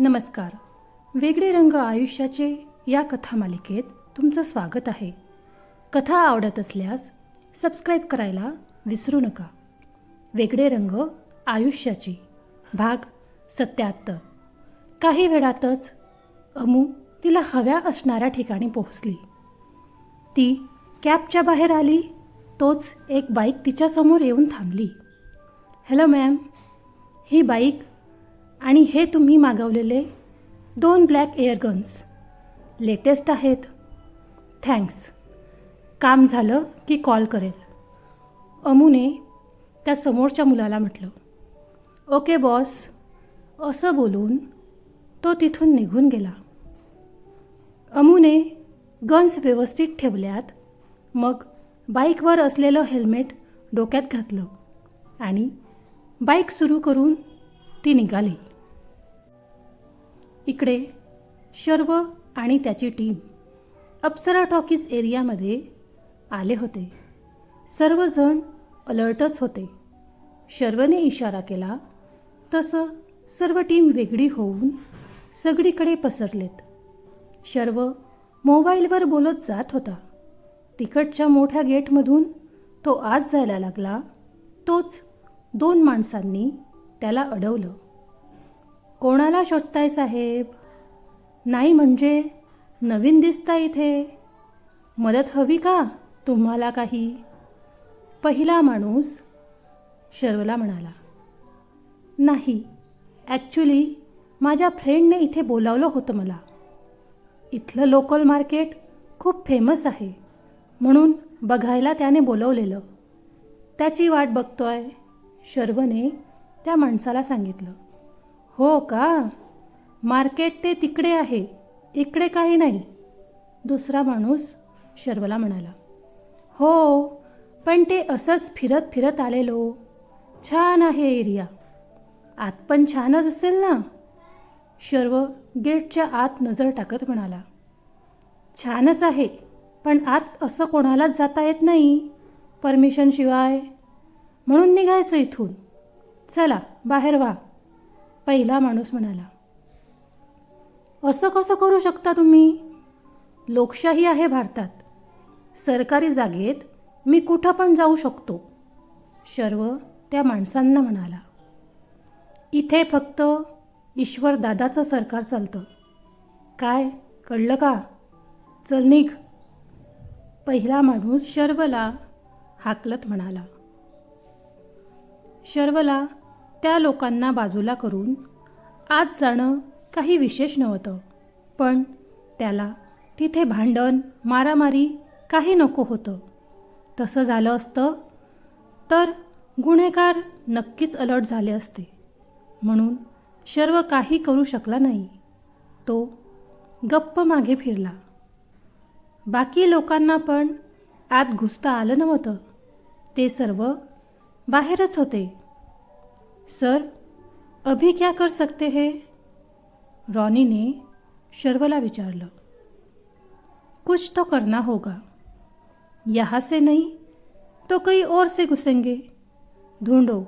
नमस्कार. वेगळे रंग आयुष्याचे या कथा मालिकेत तुमचं स्वागत आहे. कथा आवडत असल्यास सबस्क्राईब करायला विसरू नका. वेगळे रंग आयुष्याची. भाग सत्याहत्तर. काही वेळातच अमू तिला हव्या असणाऱ्या ठिकाणी पोहोचली. ती कॅबच्या बाहेर आली तोच एक बाईक तिच्यासमोर येऊन थांबली. हॅलो मॅम ही बाईक आणि हे तुम्ही मागवलेले दोन ब्लॅक एअरगन्स लेटेस्ट आहेत. थँक्स. काम झालं की कॉल करेल. अमूने त्या समोरच्या मुलाला म्हटलं ओके बॉस असं बोलून तो तिथून निघून गेला. अमूने गन्स व्यवस्थित ठेवल्यात मग बाईकवर असलेलं हेल्मेट डोक्यात घातलं आणि बाईक सुरू करून ती निघाली. इकडे शर्व आणि त्याची टीम अप्सरा टॉकीज एरियामध्ये आले होते. सर्वजण अलर्टच होते. शर्वने इशारा केला तसं सर्व टीम वेगळी होऊन सगळीकडे पसरलेत. शर्व मोबाईलवर बोलत जात होता. तिकडच्या मोठ्या गेटमधून तो आत जायला लागला. तोच दोन माणसांनी त्याला अडवलं. कोणाला शोधताय साहेब? नाही म्हणजे नवीन दिसता इथे. मदत हवी का तुम्हाला काही? पहिला माणूस शर्वला म्हणाला नाही ॲक्च्युली माझ्या फ्रेंडने इथे बोलावलं होतं मला. इथलं लोकल मार्केट खूप फेमस आहे म्हणून बघायला त्याने बोलवलेलं. त्याची वाट बघतोय. शर्वने त्या माणसाला सांगितलं हो का? मार्केट ते तिकडे आहे इकडे काही नाही. दुसरा माणूस शर्वला म्हणाला हो पण ते असंच फिरत फिरत आलेलो. छान आहे एरिया. आत पण छानच असेल ना? शर्व गेटच्या आत नजर टाकत म्हणाला छानच आहे पण आत असं कोणालाच जाता येत नाही. परमिशनशिवाय म्हणून निघायचं इथून. चला बाहेर व्हा. पहिला माणूस म्हणाला असं कसं करू शकता तुम्ही? लोकशाही आहे भारतात. सरकारी जागेत मी कुठं पण जाऊ शकतो. शर्व त्या माणसांना म्हणाला इथे फक्त ईश्वर दादाचं सरकार चालतं. काय? कळलं का? चल निघ. पहिला माणूस शर्वला हाकलत म्हणाला शर्वला त्या लोकांना बाजूला करून आत जाणं काही विशेष नव्हतं. पण त्याला तिथे भांडण मारामारी काही नको होतं. तसं झालं असतं तर गुन्हेगार नक्कीच अलर्ट झाले असते. म्हणून शर्व काही करू शकला नाही. तो गप्प मागे फिरला. बाकी लोकांना पण आत घुसता आलं नव्हतं. ते सर्व बाहेरच होते. सर, अभी क्या कर सकते हैं? रॉनीने शर्वला विचारलं कुछ तो करना होगा। यहाँ से नहीं तो कहीं और से घुसेंगे। ढूंढो,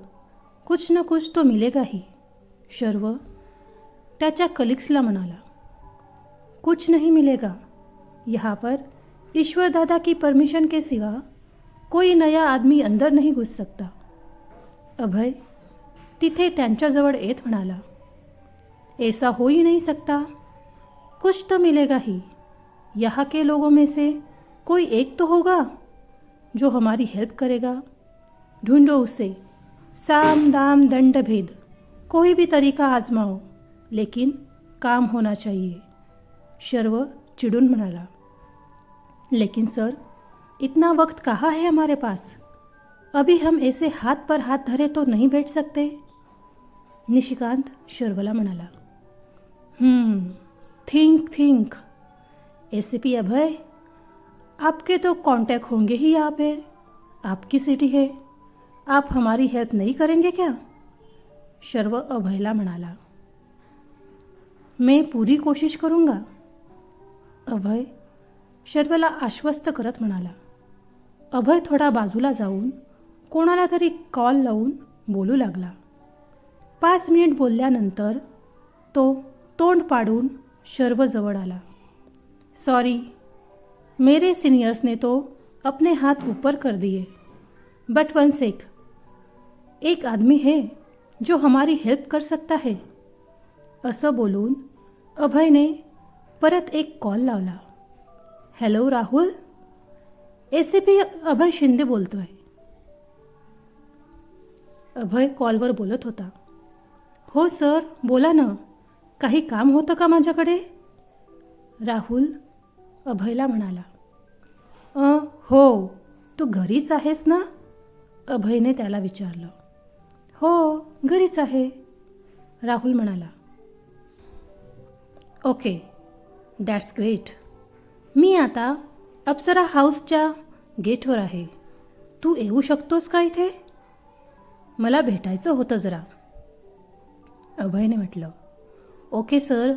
कुछ न कुछ तो मिलेगा ही। शर्व त्याच्या कलिग्सला म्हणाला कुछ नहीं मिलेगा। यहाँ पर ईश्वर दादा की परमिशन के सिवा कोई नया आदमी अंदर नहीं घुस सकता। अभय तिथे त्यांच्याजवळ येत म्हणाला ऐसा हो ही नहीं सकता. कुछ तो मिलेगा ही यहाँ के लोगों में से कोई एक तो होगा जो हमारी हेल्प करेगा. ढूंढो उसे. साम दाम दंड भेद. कोई भी तरीका आजमाओ लेकिन काम होना चाहिए. शर्व चिडून म्हणाला लेकिन सर इतना वक्त कहाँ है हमारे पास? अभी हम ऐसे हाथ पर हाथ धरे तो नहीं बैठ सकते. निशिकांत शर्वला म्हणाला think think. S P Abhay आपके तो कांटेक्ट होंगे ही यहाँ पे. आपकी सिटी है. आप हमारी हेल्प नहीं करेंगे क्या? शर्व अभयला म्हणाला मैं पूरी कोशिश करूंगा. अभय शर्वला आश्वस्त करत म्हणाला अभय थोडा बाजूला जाऊन कोणाला तरी कॉल लावून बोलू लागला. पाच मिनिट बोलल्यानंतर तो तोंड पाडून शर्व जवळ आला. सॉरी मेरे सीनियर्स ने तो अपने हाथ ऊपर कर दिए. बट वन सेक एक आदमी है जो हमारी हेल्प कर सकता है. असं बोलून अभयने परत एक कॉल लावला. Hello Rahul A C P Abhay Shinde बोलतोय. अभय कॉलवर बोलत होता. हो सर. बोला ना. काही काम होतं का माझ्याकडे? राहुल अभयला म्हणाला. "अ, हो. तू घरीच आहेस ना? अभयने त्याला विचारलं. हो घरीच आहे. राहुल म्हणाला. ओके. दॅट्स ग्रेट मी आता अप्सरा हाऊसच्या गेटवर आहे. तू येऊ शकतोस का इथे? मला भेटायचं होतं जरा. अभयने म्हटलं ओके सर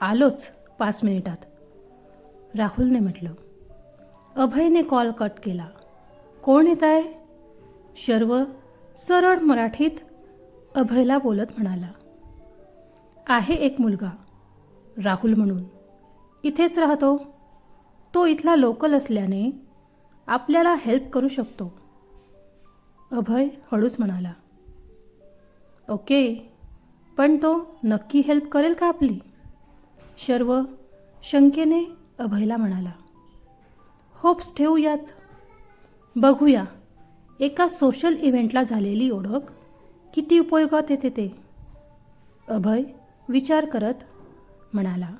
आलोच पाच मिनिटात. राहुलने म्हटलं अभयने कॉल कट केला. कोण येत आहे? शर्व सरळ मराठीत अभयला बोलत म्हणाला. आहे एक मुलगा राहुल म्हणून. इथेच राहतो. तो इथला लोकल असल्याने आपल्याला हेल्प करू शकतो. अभय हळूच म्हणाला ओके पण तो नक्की हेल्प करेल का आपली? शर्व शंकेने अभयला म्हणाला. होप्स ठेवूयात. बघूया. एका सोशल इव्हेंटला झालेली ओळख किती उपयोगात येते ते? अभय विचार करत म्हणाला.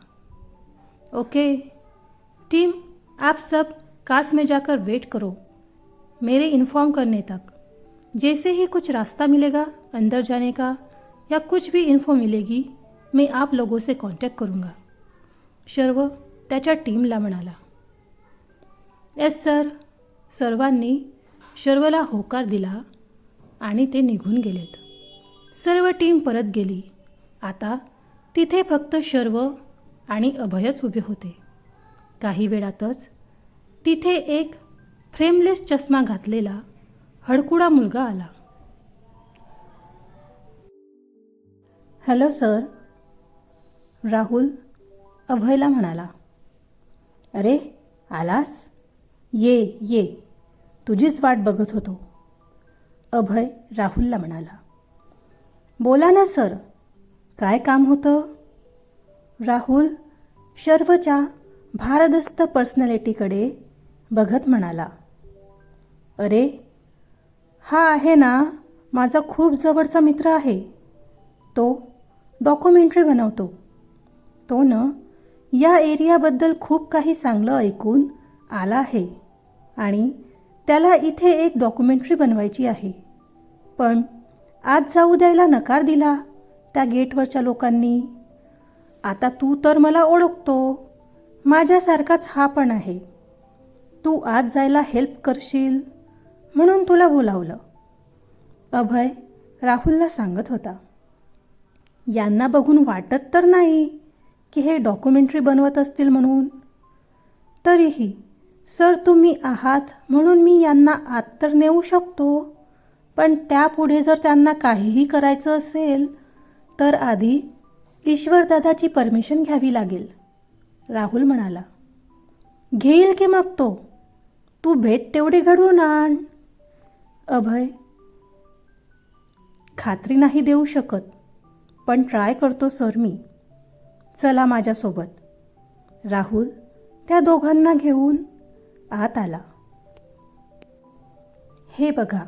ओके. टीम आप सब कास में जाकर वेट करो. मेरे इन्फॉर्म करने तक. जैसे ही कुछ रास्ता मिलेगा अंदर जाने का या कुछ भी इन्फो मिलेगी मैं आप लोगों से कांटेक्ट करूँगा। शर्व त्याच्या टीमला म्हणाला। येस सर सर्वांनी शर्वला होकार दिला आणि ते निघून गेलेत. सर्व टीम परत गेली. आता तिथे फक्त शर्व आणि अभयच उभे होते. काही वेळातच तिथे एक फ्रेमलेस चष्मा घातलेला हडकुडा मुलगा आला. Hello sir. राहुल अभयला म्हणाला. अरे आलास? ये ये. तुझीच वाट बघत होतो. अभय राहुलला म्हणाला. बोला ना सर काय काम होतं? राहुल शर्वच्या भारदस्त पर्सनॅलिटीकडे बघत म्हणाला. अरे हा आहे ना माझा खूप जवळचा मित्र आहे. तो डॉक्युमेंटरी बनवतो. तो न या एरियाबद्दल खूप काही चांगलं ऐकून आला आहे आणि त्याला इथे एक डॉक्युमेंटरी बनवायची आहे. पण आज जाऊ द्यायला नकार दिला त्या गेटवरच्या लोकांनी. आता तू तर मला ओळखतो. माझ्यासारखाच हा पण आहे. तू आज जायला हेल्प करशील म्हणून तुला बोलावलं. अभय राहुलला सांगत होता. यांना बघून वाटत तर नाही की हे डॉक्युमेंटरी बनवत असतील म्हणून. तरीही सर तुम्ही आहात म्हणून मी यांना आत तर नेऊ शकतो. पण त्यापुढे जर त्यांना काहीही करायचं असेल तर आधी ईश्वरदादाची परमिशन घ्यावी लागेल. राहुल म्हणाला घेईल की मग तो? तू भेट तेवढी घडवून आण. अभय खात्री नाही देऊ शकत. पण ट्राय करतो सर मी. चला माझ्यासोबत. राहुल त्या दोघांना घेऊन आत आला. हे बघा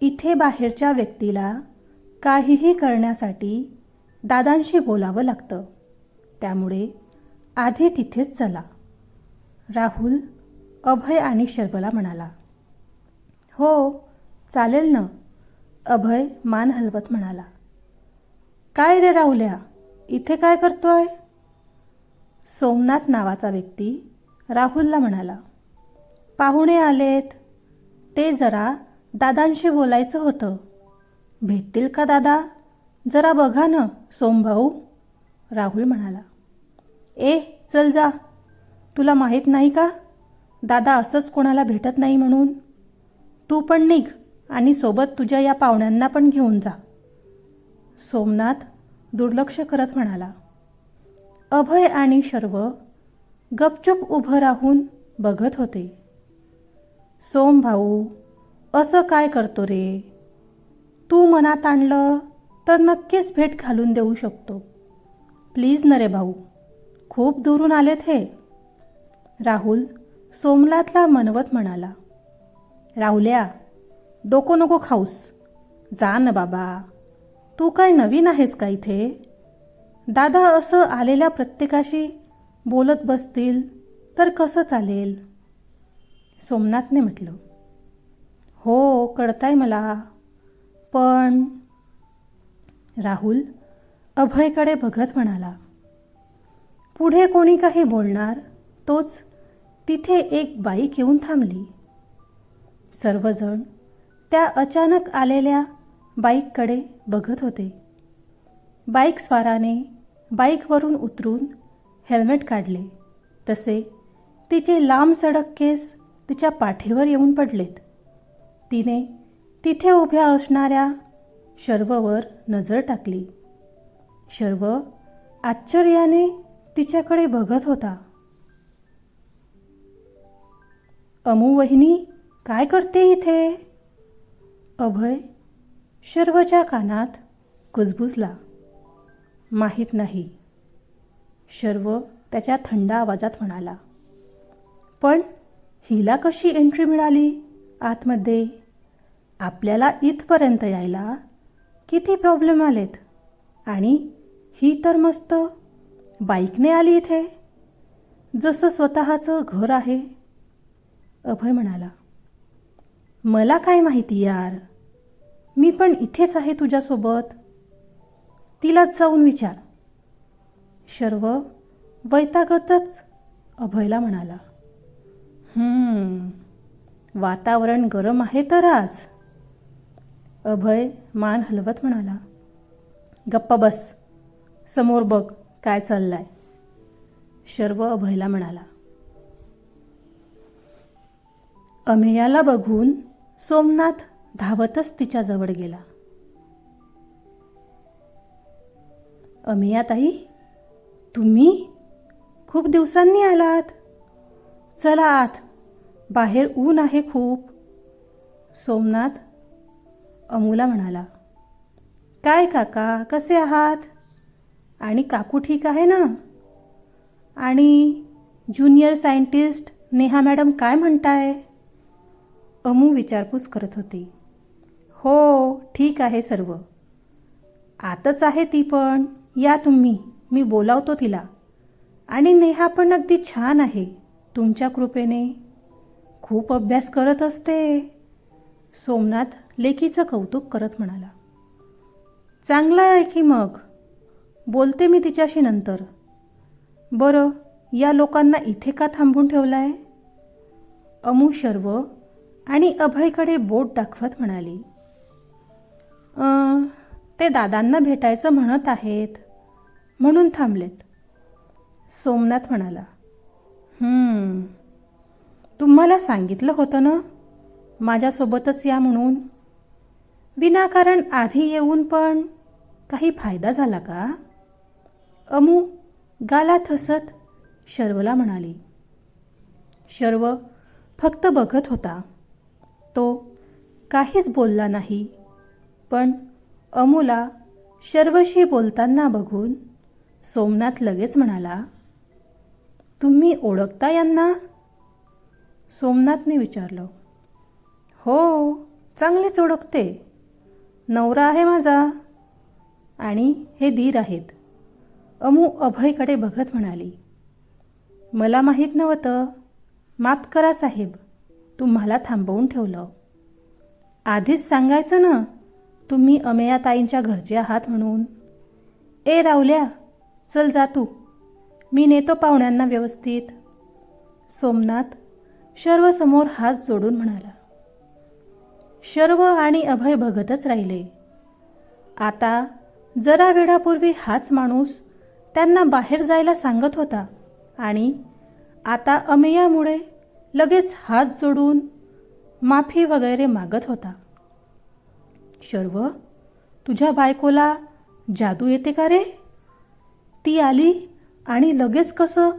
इथे बाहेरच्या व्यक्तीला काहीही करण्यासाठी दादांशी बोलावं लागतं. त्यामुळे आधी तिथेच चला. राहुल अभय आणि शर्वला म्हणाला. हो चालेल ना? अभय मान हलवत म्हणाला. काय रे राहुल्या? इथे काय करतोय? सोमनाथ नावाचा व्यक्ती राहुलला म्हणाला पाहुणे आलेत. ते जरा दादांशी बोलायचं होतं. भेटतील का दादा? जरा बघा ना सोमभाऊ. राहुल म्हणाला ए चल जा. तुला माहीत नाही का? दादा असंच कोणाला भेटत नाही म्हणून. तू पण निघ आणि सोबत तुझ्या या पाहुण्यांना पण घेऊन जा. सोमनाथ दुर्लक्ष करत म्हणाला अभय आणि शर्व गपचूप उभं राहून बघत होते. सोम भाऊ असं काय करतो रे? तू मनात आणलं तर नक्कीच भेट घालून देऊ शकतो. प्लीज न रे भाऊ खूप दुरून आलेत हे. राहुल सोमनाथला मनवत म्हणाला राहुल्या डोको नको खाऊस. जा न बाबा. तू काय नवीन आहेस का इथे? दादा असं आलेल्या प्रत्येकाशी बोलत बसतील तर कसं चालेल? सोमनाथने म्हटलं. हो कळताय मला. पण राहुल अभयकडे बघत म्हणाला. पुढे कोणी काही बोलणार? तोच तिथे एक बाईक येऊन थांबली. सर्वजण त्या अचानक आलेल्या बाईककडे बघत होते. बाईक स्वाराने बाईकवरून उतरून हेल्मेट काढले. तसे तिचे लांब सडक केस तिच्या पाठीवर येऊन पडलेत. तिने तिथे उभ्या असणाऱ्या शर्ववर नजर टाकली. शर्व आश्चर्याने तिच्याकडे बघत होता. अमू वहिनी काय करते इथे? अभय शर्वच्या कानात कुजबुजला माहीत नाही. शर्व त्याच्या थंड आवाजात म्हणाला पण हिला कशी एंट्री मिळाली आतमध्ये? आपल्याला इथपर्यंत यायला किती प्रॉब्लेम आलेत? आणि ही तर मस्त बाईकने आली इथे जसं स्वतःचं घर आहे. अभय म्हणाला मला काय माहिती यार. मी पण इथेच आहे तुझ्यासोबत. तिलाच जाऊन विचार. शर्व वैतागतच अभयला म्हणाला. वातावरण गरम आहे तर आज. अभय मान हलवत म्हणाला. गप्पा बस समोर बघ काय चाललंय. शर्व अभयला म्हणाला. अमेयाला बघून सोमनाथ धावतच तिच्याजवळ गेला. अमिया ताई तुम्ही खूप दिवसांनी आलात. चला आत. बाहेर ऊन आहे खूप. सोमनाथ अमूला म्हणाला काय काका कसे आहात? आणि काकू ठीक आहे ना? आणि ज्युनियर सायंटिस्ट नेहा मॅडम काय म्हणताय? अमू विचारपूस करत होती. हो ठीक आहे सर्व. आतच आहे ती पण. या तुम्ही. मी बोलावतो तिला. आणि नेहा पण अगदी छान आहे. तुमच्या कृपेने. खूप अभ्यास करत असते. सोमनाथ लेकीचं कौतुक करत म्हणाला. चांगला आहे की मग? बोलते मी तिच्याशी नंतर. बरं या लोकांना इथे का थांबून ठेवलं आहे अमू शर्व आणि अभयकडे बोट दाखवत म्हणाली. ते दादांना भेटायचं म्हणत आहेत. म्हणून थांबलेत. सोमनाथ म्हणाला तुम्हाला सांगितलं होतं ना? माझ्यासोबतच या म्हणून. विनाकारण आधी येऊन पण काही फायदा झाला का? अमू गाला थसत शर्वला म्हणाली शर्व फक्त बघत होता. तो काहीच बोलला नाही. पण अमूला शर्वशी बोलताना बघून सोमनाथ लगेच म्हणाला तुम्ही ओळखता यांना? सोमनाथने विचारलं हो चांगलेच ओळखते. नवरा आहे माझा आणि हे धीर आहेत. अमू अभयकडे बघत म्हणाली मला माहीत नव्हतं. माफ करा साहेब तुम्हाला थांबवून ठेवलं. आधीच सांगायचं ना तुम्ही अमेयाताईंच्या घरचे आहात म्हणून. ए रावल्या चल जा तू. मी नेतो पाहुण्यांना व्यवस्थित. सोमनाथ शर्वसमोर हात जोडून म्हणाला. शर्व आणि अभय बघतच राहिले. आता जरा वेळापूर्वी हाच माणूस त्यांना बाहेर जायला सांगत होता आणि आता अमेयामुळे लगेच हात जोडून माफी वगैरे मागत होता. शर्व तुझ्या बायकोला जादू येते का रे? ती आली आणि लगेच कसं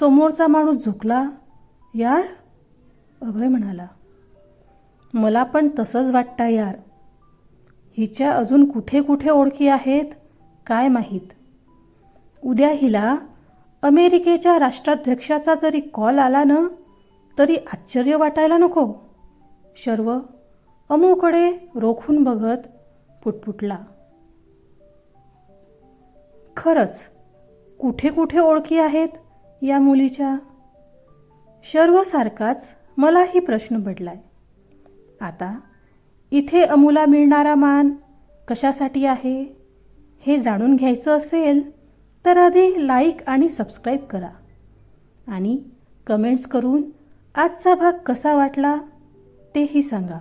समोरचा माणूस झुकला? यार? अभय म्हणाला. मला पण तसंच वाटतं यार. हिच्या अजून कुठे कुठे ओळखी आहेत काय माहीत? उद्या हिला अमेरिकेच्या राष्ट्राध्यक्षाचा जरी कॉल आला ना तरी आश्चर्य वाटायला नको. शर्व अमूकडे रोखून बघत पुटपुटला. खरंच कुठे कुठे ओळखी आहेत या मुलीच्या? सर्वसारखाच मलाही प्रश्न पडलाय. आता इथे अमूला मिळणारा मान कशासाठी आहे? हे जाणून घ्यायचं असेल तर आधी लाईक आणि सबस्क्राईब करा. आणि कमेंट्स करून आजचा भाग कसा वाटला तेही सांगा.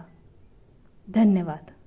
धन्यवाद.